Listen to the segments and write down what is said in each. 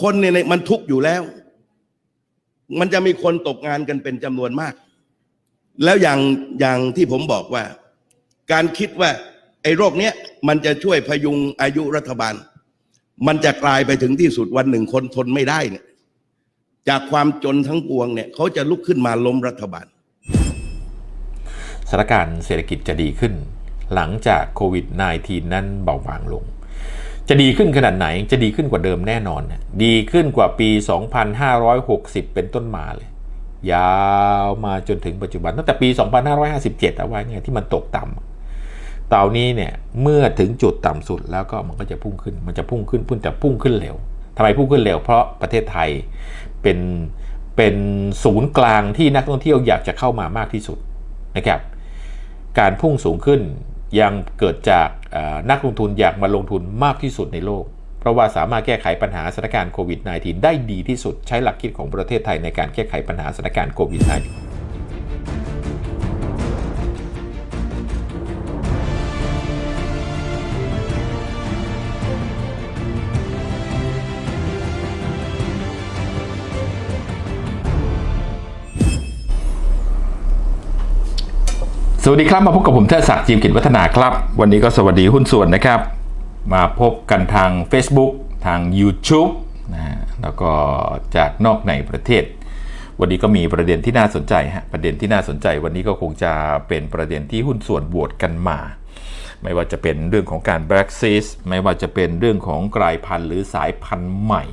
คนเนี่ยมันทุกข์อยู่แล้ว มันจะมีคนตกงานกันเป็นจำนวนมาก แล้วอย่างอย่างที่ผมบอกว่า การคิดว่าไอ้โรคเนี้ยมันจะช่วยพยุงอายุรัฐบาล มันจะกลายไปถึงที่สุดวันหนึ่งคนทนไม่ได้เนี่ยจากความจนทั้งปวงเนี่ยเขาจะลุกขึ้นมาล้มรัฐบาลสถานการณ์เศรษฐกิจจะดีขึ้น หลังจากโควิด -19 นั้นเบาบางลง จะดีขึ้นขนาดไหนจะดีขึ้นกว่าเดิมแน่นอนนะดีขึ้นกว่าปี 2560 เป็นต้นมาเลย ยาวมาจนถึงปัจจุบันตั้งแต่ปี 2557 เอาไว้เนี่ยที่มันตกต่ำเต่านี้เนี่ยเมื่อถึงจุดต่ำสุดแล้วก็มันก็จะพุ่งขึ้น มันจะพุ่งขึ้นพุ่งแต่พุ่งขึ้นเร็วทำไมพุ่งขึ้นเร็วเพราะประเทศไทยเป็นเป็นศูนย์กลางที่นักท่องเที่ยวอยากจะเข้ามามากที่สุดนะครับ การพุ่งสูงขึ้น ยังเกิดจากนักลงทุนอยากมาลงทุนมากที่สุดในโลก เพราะว่าสามารถแก้ไขปัญหาสถานการณ์โควิด -19 ได้ดีที่สุดใช้หลักคิดของประเทศไทยในการแก้ไขปัญหาสถานการณ์โควิด -19 สวัสดีครับมาพบกับผมเทศศักดิ์จีมกิจวัฒนาครับ วันนี้ก็สวัสดีหุ้นส่วนนะครับ มาพบกันทาง Facebook ทาง YouTube นะฮะแล้วก็จากนอกในประเทศ วันนี้ก็มีประเด็นที่น่าสนใจฮะประเด็นที่น่าสนใจ วันนี้ก็คงจะเป็นประเด็นที่หุ้นส่วนบวชกันมา ไม่ว่าจะเป็นเรื่องของการ Black s e a ไม่ว่าจะเป็นเรื่องของกลายพันธุ์หรือสายพันธุ์ใหม่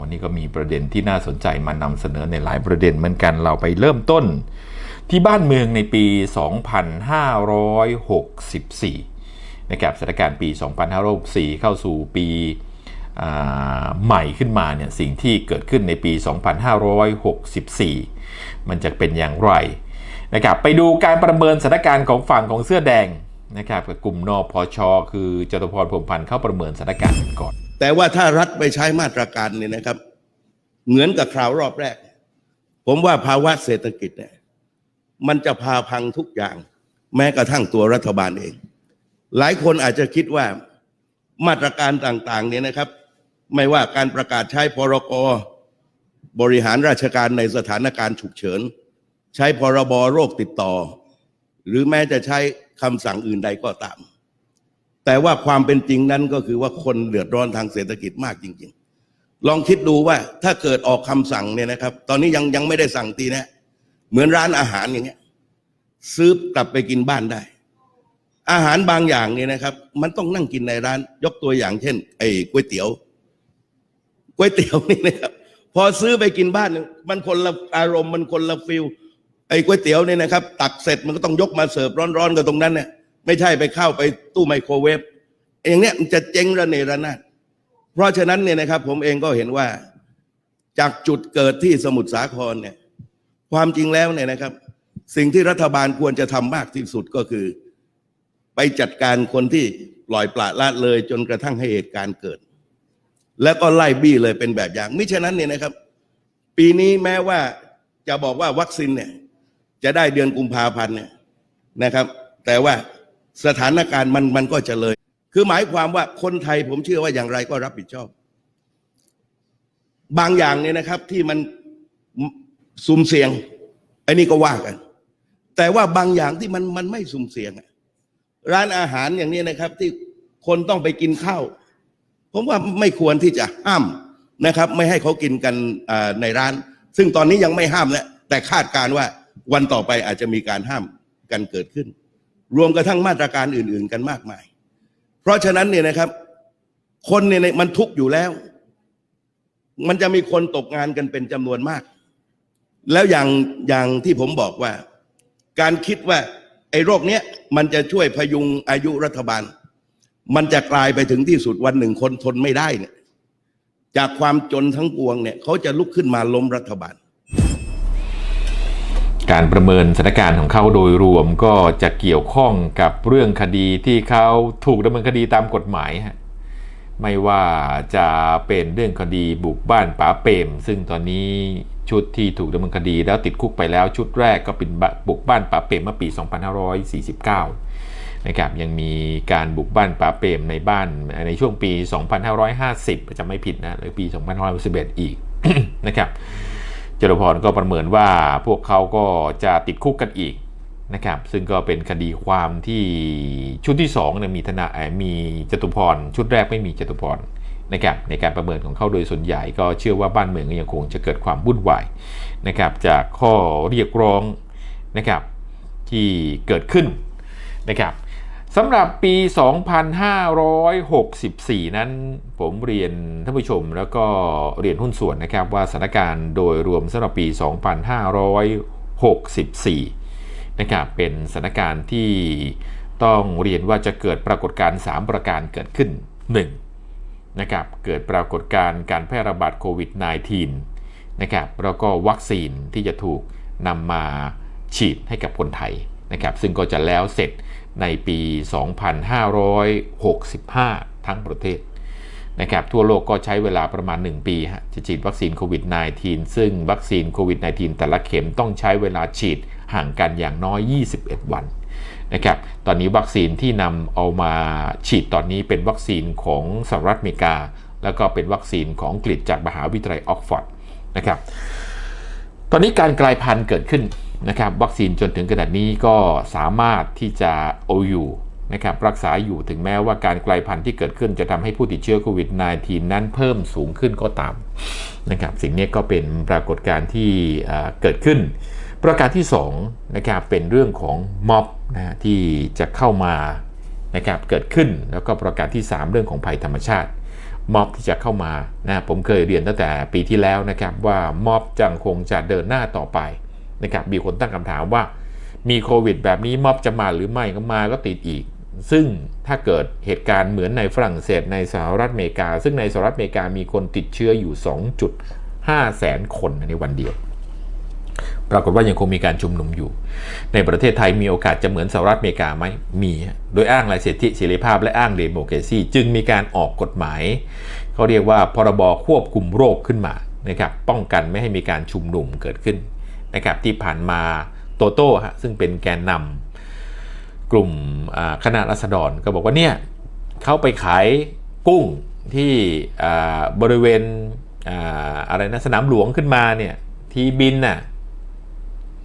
วันนี้ก็มีประเด็นที่น่าสนใจมานำเสนอในหลายประเด็นเหมือนกันเราไปเริ่มต้น ที่บ้านเมืองในปี 2564 นะครับสถานการณ์ปี 2564 เข้าสู่ปีใหม่ขึ้นมาเนี่ยสิ่งที่เกิดขึ้นในปี 2564 มันจะเป็นอย่างไรนะครับไปดูการประเมินสถานการณ์ของฝั่งของเสื้อแดงนะครับกับกลุ่มนพช คือจตุพรพรมพันธ์เข้าประเมินสถานการณ์กันก่อน แต่ว่าถ้ารัฐไปใช้มาตรการเนี่ยนะครับ เหมือนกับคราวรอบแรก ผมว่าภาวะเศรษฐกิจเนี่ย มันจะพาพังทุกอย่าง แม้กระทั่งตัวรัฐบาลเอง หลายคนอาจจะคิดว่ามาตรการต่างๆเนี่ยนะครับ ไม่ว่าการประกาศใช้พรกบริหารราชการในสถานการณ์ฉุกเฉิน ใช้พรบโรคติดต่อ หรือแม้จะใช้คำสั่งอื่นใดก็ตาม แต่ว่าความเป็นจริงนั้นก็คือว่าคนเดือดร้อนทางเศรษฐกิจมากจริง ๆ ลองคิดดูว่าถ้าเกิดออกคำสั่งเนี่ยนะครับ ตอนนี้ยังยังไม่ได้สั่งตีนะ เหมือนร้านอาหารอย่างเงี้ย ซื้อกลับไปกินบ้านได้ อาหารบางอย่างเนี่ยนะครับ มันต้องนั่งกินในร้าน ยกตัวอย่างเช่น ไอ้ก๋วยเตี๋ยวก๋วยเตี๋ยวนี่นะครับพอซื้อไปกินบ้าน มันคนละอารมณ์มันคนละฟิลไอ้ก๋วยเตี๋ยวเนี่ยนะครับ ตักเสร็จมันก็ต้องยกมาเสิร์ฟร้อนๆกับตรงนั้นเนี่ยไม่ใช่ไปเข้าไปตู้ไมโครเวฟอย่างเนี้ยมันจะเจ๊งระเนระนาดเพราะฉะนั้นเนี่ยนะครับ ผมเองก็เห็นว่าจากจุดเกิดที่สมุทรสาครเนี่ย ความจริงแล้วเนี่ยนะครับ สิ่งที่รัฐบาลควรจะทำมากที่สุดก็คือ ไปจัดการคนที่ปล่อยปละละเลยจนกระทั่งให้เหตุการณ์เกิด แล้วก็ไล่บี้เลยเป็นแบบอย่างมิฉะนั้นเนี่ยนะครับ ปีนี้แม้ว่าจะบอกว่าวัคซีนเนี่ยจะได้เดือนกุมภาพันธ์เนี่ยนะครับ แต่ว่าสถานการณ์มันมันก็จะเลย คือหมายความว่าคนไทยผมเชื่อว่าอย่างไรก็รับผิดชอบ บางอย่างเนี่ยนะครับที่มัน สุ่มเสี่ยงไอ้นี่ก็ว่ากัน แต่ว่าบางอย่างที่มันมันไม่สุ่มเสี่ยงร้านอาหารอย่างนี้นะครับ ที่คนต้องไปกินข้าวผมว่าไม่ควรที่จะห้ามนะครับ ไม่ให้เขากินกันในร้าน ซึ่งตอนนี้ยังไม่ห้ามแล้วแต่คาดการว่าวันต่อไปอาจจะมีการห้ามกันเกิดขึ้น รวมกระทั่งมาตรการอื่น ๆ กันมากมาย เพราะฉะนั้นเนี่ยนะครับ คนเนี่ยมันทุกข์อยู่แล้ว มันจะมีคนตกงานกันเป็นจำนวนมาก แล้วอย่างอย่างที่ผมบอกว่า การคิดว่าไอ้โรคเนี้ยมันจะช่วยพยุงอายุรัฐบาล มันจะกลายไปถึงที่สุดวันหนึ่งคนทนไม่ได้เนี่ยจากความจนทั้งปวงเนี่ยเขาจะลุกขึ้นมาล้มรัฐบาล การประเมินสถานการณ์ของเขาโดยรวมก็จะเกี่ยวข้องกับเรื่องคดีที่เขาถูกดำเนินคดีตามกฎหมายฮะ ไม่ว่าจะเป็นเรื่องคดีบุกบ้านป๋าเปรมซึ่งตอนนี้ชุดที่ถูกดำเนินคดีแล้วติดคุกไปแล้วชุดแรกก็เป็นบุกบ้านป๋าเปรมเมื่อปี 2549 นะครับยังมีการบุกบ้านป้าเปรมในบ้านในช่วงปี 2550 จะไม่ผิดนะหรือปี 2511 อีกนะครับจตุพรก็ประเมินว่าพวกเขาก็จะติดคุกกันอีก นะครับซึ่งก็เป็นคดีความที่ชุดที่2เนี่ยมีธนาเอ่อมีจตุพร ชุดแรกไม่มีจตุพรนะครับในการประเมินของเขาโดยส่วนใหญ่ก็เชื่อว่าบ้านเมืองยังคงจะเกิดความวุ่นวายนะครับจากข้อเรียกร้องนะครับที่เกิดขึ้นนะครับสำหรับปี 2564 นั้นผมเรียนท่านผู้ชมแล้วก็เรียนหุ้นส่วนนะครับว่าสถานการณ์โดยรวมสำหรับปี 2564 นะครับเป็นสถานการณ์ที่ต้องเรียนว่าจะเกิดปรากฏการณ์ 3 ประการเกิดขึ้น 1. นะครับเกิดปรากฏการณ์การแพร่ระบาดโควิด -19 นะครับแล้วก็วัคซีนที่จะถูกนำมาฉีดให้กับคนไทยนะครับซึ่งก็จะแล้วเสร็จในปี 2565 ทั้งประเทศนะครับทั่วโลกก็ใช้เวลาประมาณ 1 ปีจะฉีดวัคซีนโควิด -19 ซึ่งวัคซีนโควิด -19 แต่ละเข็มต้องใช้เวลาฉีด ห่างกันอย่างน้อย 21 วันนะครับตอนนี้วัคซีนที่นำเอามาฉีดตอนนี้เป็นวัคซีนของสหรัฐอเมริกา แล้วก็เป็นวัคซีนของอังกฤษจากมหาวิทยาลัยออกฟอร์ดนะครับตอนนี้การกลายพันธุ์เกิดขึ้นนะครับวัคซีนจนถึงขนาดนี้ก็สามารถที่จะเอาอยู่นะครับรักษาอยู่ถึงแม้ว่าการกลายพันธุ์ที่เกิดขึ้นจะทำให้ผู้ติดเชื้อโควิด -19 นั้นเพิ่มสูงขึ้นก็ตามนะครับสิ่งนี้ก็เป็นปรากฏการณ์ที่เกิดขึ้น ประการที่2นะครับเป็นเรื่องของม็อบนะฮะที่จะเข้ามานะครับเกิดขึ้นแล้วก็ประการที่ 3 เรื่องของภัยธรรมชาติม็อบที่จะเข้ามานะผมเคยเรียนตั้งแต่ปีที่แล้วนะครับว่าม็อบจังคงจะเดินหน้าต่อไปนะครับมีคนตั้งคำถามว่า มีโควิดแบบนี้ม็อบจะมาหรือไม่ก็มาก็ติดอีก ซึ่งถ้าเกิดเหตุการณ์เหมือนในฝรั่งเศสในสหรัฐอเมริกา ซึ่งในสหรัฐอเมริกามีคนติดเชื้ออยู่ 2.5 แสนคนในวันเดียว ปรากฏว่ายังคงมีการชุมนุมอยู่ ในประเทศไทยมีโอกาสจะเหมือนสหรัฐอเมริกาไหมมี โดยอ้างหลักสิทธิเสรีภาพและอ้างเดโมแครซีจึงมีการออกกฎหมายเขาเรียกว่าพรบควบคุมโรคขึ้นมานะครับป้องกันไม่ให้มีการชุมนุมเกิดขึ้นนะครับที่ผ่านมาโตโต้ฮะซึ่งเป็นแกนนำกลุ่มคณะรัษฎรก็บอกว่าเนี่ยเขาไปขายกุ้งที่บริเวณออะไรนะสนามหลวงขึ้นมาเนี่ยทีบินน่ะ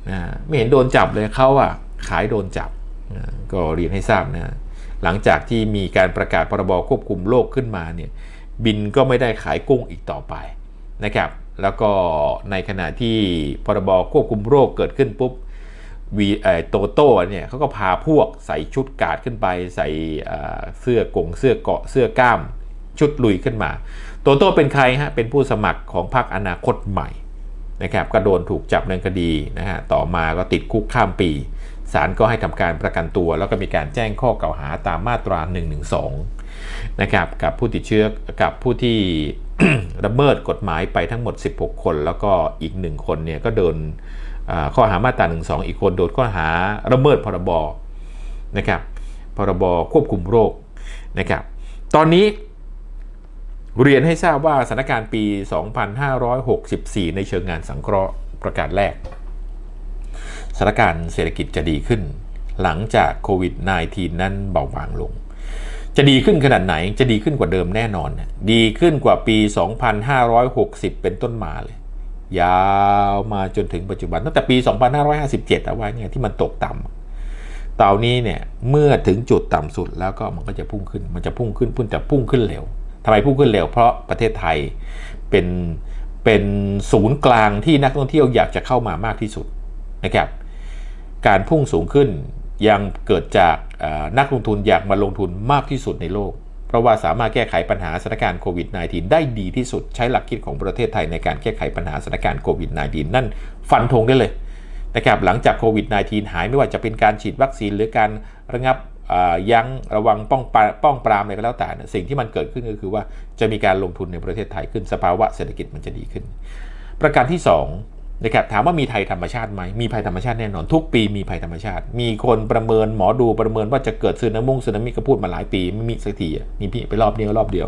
นะไม่เห็นโดนจับเลยเขาอะขายโดนจับนะก็เรียนให้ทราบนะหลังจากที่มีการประกาศพรบควบคุมโรคขึ้นมาเนี่ยบินก็ไม่ได้ขายกุ้งอีกต่อไปนะครับ แล้วก็ในขณะที่พรบควบคุมโรคเกิดขึ้นปุ๊บวีเอโตโต้เนี่ยเขาก็พาพวกใส่ชุดกาดขึ้นไป ใส่เอ่อเสื้อกงเสื้อเกาะเสื้อกล้ามชุดลุยขึ้นมา โตโต้เป็นใครฮะเป็นผู้สมัครของพรรคอนาคตใหม่ นะครับก็โดนถูกจับในคดีนะฮะต่อมาก็ติดคุกข้ามปีศาลก็ให้ทำการประกันตัว แล้วก็มีการแจ้งข้อกล่าวหาตามมาตรา 112 นะครับกับผู้ติดเชื้อกับผู้ที่ละเมิดกฎหมายไปทั้งหมด 16 คน แล้วก็อีกหนึ่งคนเนี่ยก็โดนข้อหามาตรา 12 อีกคนโดนข้อหาละเมิดพรบนะครับพรบควบคุมโรคนะครับตอนนี้ เรียนให้ทราบว่าสถานการณ์ปี 2564 ในเชิงงานสังเคราะห์ประกาศแรกสถานการณ์เศรษฐกิจจะดีขึ้น หลังจากโควิด -19 นั้นเบาบางลง จะดีขึ้นขนาดไหนจะดีขึ้นกว่าเดิมแน่นอน ดีขึ้นกว่าปี 2560 เป็นต้นมาเลย ยาวมาจนถึงปัจจุบัน ตั้งแต่ปี 2557 เอาไว้เนี่ยที่มันตกต่ำเต่านี้เนี่ยเมื่อถึงจุดต่ำสุดแล้วก็มันก็จะพุ่งขึ้น มันจะพุ่งขึ้นพุ่งแต่พุ่งขึ้นเร็ว ทำไมพุ่งขึ้นเร็วเพราะประเทศไทยเป็นเป็นศูนย์กลางที่นักท่องเที่ยวอยากจะเข้ามามากที่สุดนะครับ การพุ่งสูงขึ้นยังเกิดจากนักลงทุนอยากมาลงทุนมากที่สุดในโลก เพราะว่าสามารถแก้ไขปัญหาสถานการณ์โควิด -19 ได้ดีที่สุดใช้หลักคิดของประเทศไทยในการแก้ไขปัญหาสถานการณ์โควิด -19 นั่นฟันธงได้เลยนะครับหลังจากโควิด -19 หายไม่ว่าจะเป็นการฉีดวัคซีนหรือการระงับ ยั้งระวังป้องปราป้องปรามอะไรก็แล้วแต่สิ่งที่มันเกิดขึ้นก็คือว่าจะมีการลงทุนในประเทศไทยขึ้นสภาวะเศรษฐกิจมันจะดีขึ้น ประการที่2นะครับถามว่ามีภัยธรรมชาติไหมมีภัยธรรมชาติแน่นอนทุกปีมีภัยธรรมชาติ มีคนประเมินหมอดูประเมินว่าจะเกิดซึนามุงซึนามิก็พูดมาหลายปีไม่มีสักทีอะมีพี่ไปรอบเดียวรอบเดียว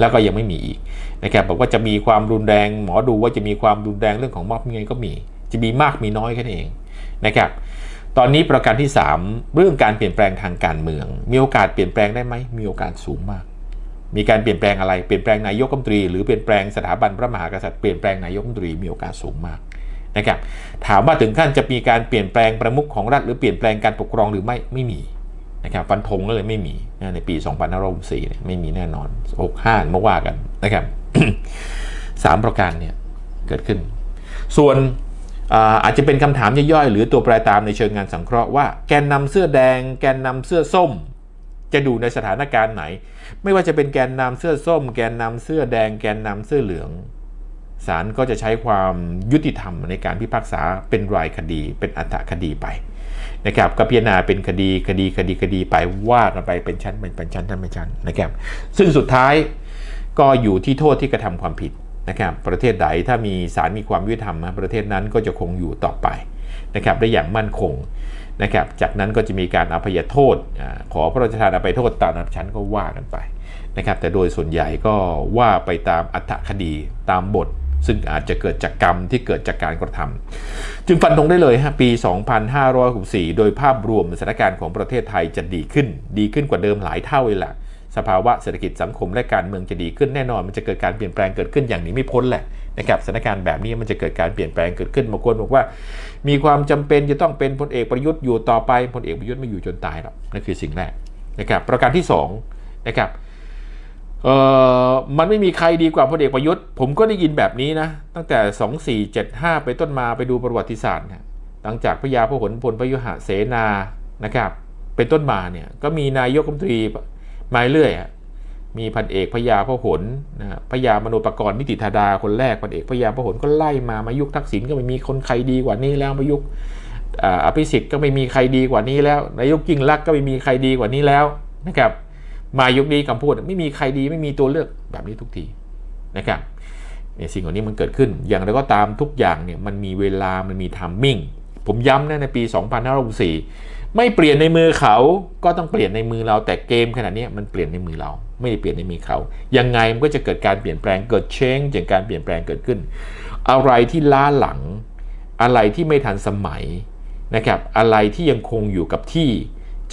แล้วก็ยังไม่มีอีกนะครับบอกว่าจะมีความรุนแรงหมอดูว่าจะมีความรุนแรงเรื่องของม็อบยังไงก็มี จะมีมากมีน้อยแค่นั้นเองนะครับ ตอนนี้ประการที่ 3 เรื่องการเปลี่ยนแปลงทางการเมือง มีโอกาสเปลี่ยนแปลงได้ไหมมีโอกาสสูงมาก มีการเปลี่ยนแปลงอะไรเปลี่ยนแปลงนายกรัฐมนตรีหรือเปลี่ยนแปลงสถาบันพระมหากษัตริย์เปลี่ยนแปลงนายกรัฐมนตรีมีโอกาสสูงมากนะครับถามว่าถึงขั้นจะมีการเปลี่ยนแปลงประมุขของรัฐหรือเปลี่ยนแปลงการปกครองหรือไม่ไม่มีนะครับฟันธงก็เลยไม่มีในปี 2564เนี่ยไม่มีแน่นอน 65มาว่ากันนะครับสามประการเนี่ยเกิดขึ้น ส่วน อาอาจจะเป็นคำถามย่อยๆ หรือตัวแปรตามในเชิงงานสังเคราะห์ว่าแกนนำเสื้อแดง แกนนำเสื้อส้ม จะดูในสถานการณ์ไหน ไม่ว่าจะเป็นแกนนำเสื้อส้ม แกนนำเสื้อแดง แกนนำเสื้อเหลืองศาลก็จะใช้ความยุติธรรมในการพิพากษาเป็นรายคดี เป็นอัตคดีไปนะครับก็พิจารณาเป็นคดีคดีคดีคดีไปว่ากันไปเป็นชั้นเป็นชั้นชั้นเป็นชั้นนะครับ ซึ่งสุดท้ายก็อยู่ที่โทษที่กระทำความผิด นะครับประเทศใดถ้ามีศาลมีความยุติธรรมนะประเทศนั้นก็จะคงอยู่ต่อไปนะครับได้อย่างมั่นคงนะครับจากนั้นก็จะมีการอภัยโทษ ขอพระราชทานอภัยโทษตามระดับชั้นก็ว่ากันไปนะครับแต่โดยส่วนใหญ่ก็ว่าไปตามอัตคดีตามบท ซึ่งอาจจะเกิดจากกรรมที่เกิดจากการกระทำจึงฟันธงได้เลยฮะปี 2564 โดยภาพรวมสถานการณ์ของประเทศไทยจะดีขึ้น ดีขึ้นกว่าเดิมหลายเท่าเลยล่ะ สภาวะเศรษฐกิจสังคมและการเมืองจะดีขึ้นแน่นอนมันจะเกิดการเปลี่ยนแปลงเกิดขึ้นอย่างนี้ไม่พ้นแหละนะครับสถานการณ์แบบนี้มันจะเกิดการเปลี่ยนแปลงเกิดขึ้นบางคนบอกว่า มีความจำเป็นจะต้องเป็นพลเอกประยุทธ์อยู่ต่อไปพลเอกประยุทธ์ไม่อยู่จนตายหรอกนั่นคือสิ่งแรกนะครับประการที่สองนะครับเอ่อมันไม่มีใครดีกว่าพลเอกประยุทธ์ ผมก็ได้ยินแบบนี้นะ ตั้งแต่ 2475 ไปต้นมาไปดูประวัติศาสตร์นะหลังจากพระยาพหลพลพยุหะเสนานะครับเป็นต้นมาเนี่ยก็มีนายกรัฐมนตรี มาเรื่อยมีพันเอกพยาพหลนะฮะพยามโนปกรณ์นิติธาดาคนแรกพันเอกพยาพหลก็ไล่มามายุคทักษิณก็ไม่มีคนใครดีกว่านี้แล้วมายุคอภิสิทธิ์ก็ไม่มีใครดีกว่านี้แล้วนายกยิ่งลักษณ์ก็ไม่มีใครดีกว่านี้แล้วนะครับมายุคนี้คำพูดไม่มีใครดีไม่มีตัวเลือกแบบนี้ทุกทีนะครับเนี่ยสิ่งเหล่านี้มันเกิดขึ้น อย่างไรก็ตามทุกอย่างเนี่ยมันมีเวลามันมีทัมมิ่งผมย้ำนะในปี 2564 ไม่เปลี่ยนในมือเขาก็ต้องเปลี่ยนในมือเรา แต่เกมขนาดนี้มันเปลี่ยนในมือเรา ไม่ได้เปลี่ยนในมือเขา ยังไงมันก็จะเกิดการเปลี่ยนแปลงเกิดเชงจากการเปลี่ยนแปลงเกิดขึ้น อะไรที่ล้าหลัง อะไรที่ไม่ทันสมัยนะครับ อะไรที่ยังคงอยู่กับที่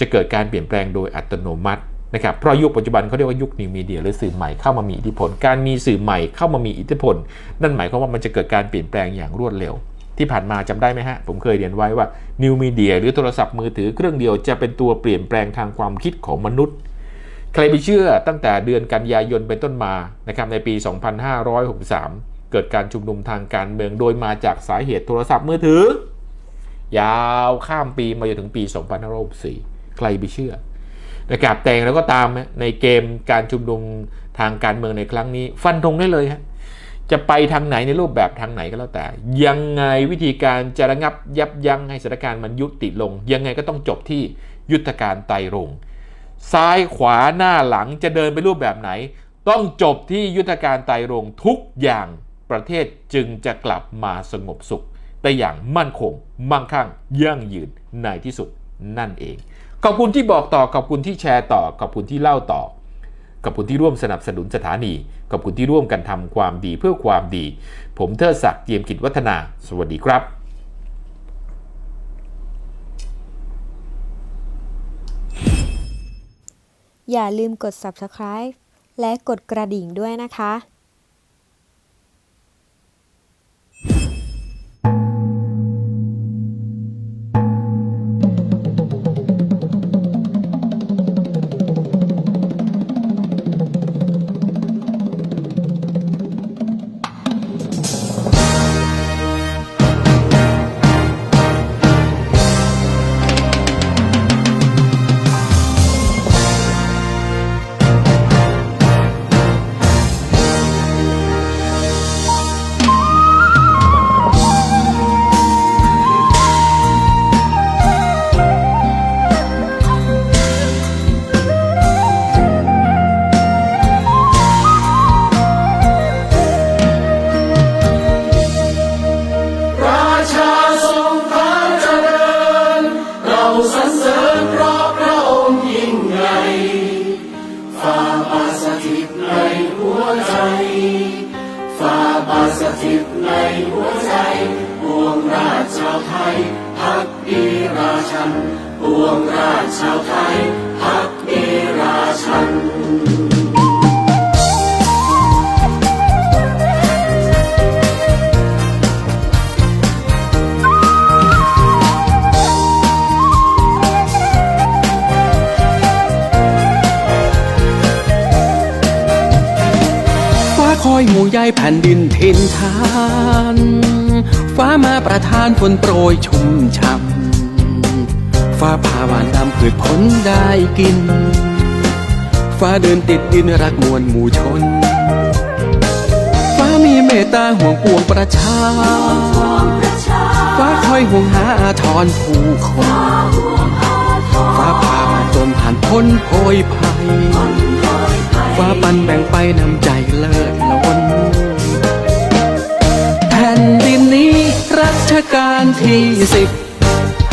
จะเกิดการเปลี่ยนแปลงโดยอัตโนมัตินะครับเพราะยุคปัจจุบันเขาเรียกว่ายุคนิวมีเดียหรือสื่อใหม่เข้ามามีอิทธิพล การมีสื่อใหม่เข้ามามีอิทธิพล นั่นหมายความว่ามันจะเกิดการเปลี่ยนแปลงอย่างรวดเร็ว ที่ผ่านมาจำได้ไหมฮะ ผมเคยเรียนไว้ว่านิวมีเดียหรือโทรศัพท์มือถือเครื่องเดียวจะเป็นตัวเปลี่ยนแปลงทางความคิดของมนุษย์ ใครไปเชื่อตั้งแต่เดือนกันยายนเป็นต้นมานะครับในปี 2563 เกิดการชุมนุมทางการเมืองโดยมาจากสาเหตุโทรศัพท์มือถือ ยาวข้ามปีมาจนถึงปี 2564 ใครไปเชื่อนะครับแต่งแล้วก็ตามในเกมการชุมนุมทางการเมืองในครั้งนี้ ฟันธงได้เลยฮะ จะไปทางไหนในรูปแบบทางไหนก็แล้วแต่ ยังไงวิธีการจะระงับยับยั้งให้สถานการณ์มันยุติลง ยังไงก็ต้องจบที่ยุทธการไตรรงซ้ายขวาหน้าหลังจะเดินไปรูปแบบไหน ต้องจบที่ยุทธการไตรรงทุกอย่างประเทศจึงจะกลับมาสงบสุขได้อย่างมั่นคง มั่งคั่งยั่งยืนในที่สุดนั่นเอง ขอบคุณที่บอกต่อขอบคุณที่แชร์ต่อขอบคุณที่เล่าต่อ ขอบคุณที่ร่วมสนับสนุนสถานี ขอบคุณที่ร่วมกันทำความดีเพื่อความดี ผมเทิดศักดิ์เจียมกิจวัฒนา สวัสดีครับอย่าลืมกด subscribe และกดกระดิ่งด้วยนะคะันปวงราชชาวไทยพักดีราชันคอยห่วงใยแผ่นดินเพ็นทาน ฟ้ามาประทานฝนโปรยชุ่มฉ่ ฟ้าพาหวานดำพืชผลได้กิน ฟ้าเดินติดดินรักมวลหมู่ชน ฟ้ามีเมตตาห่วงปวงประชา ฟ้าคอยห่วงหาอาทรผู้คน ฟ้าพามาจนผ่านพ้นโพยภัย ฟ้าปันแบ่งไปนำใจเลิศล้นแผ่นดินนี้รัชกาลที่สิบ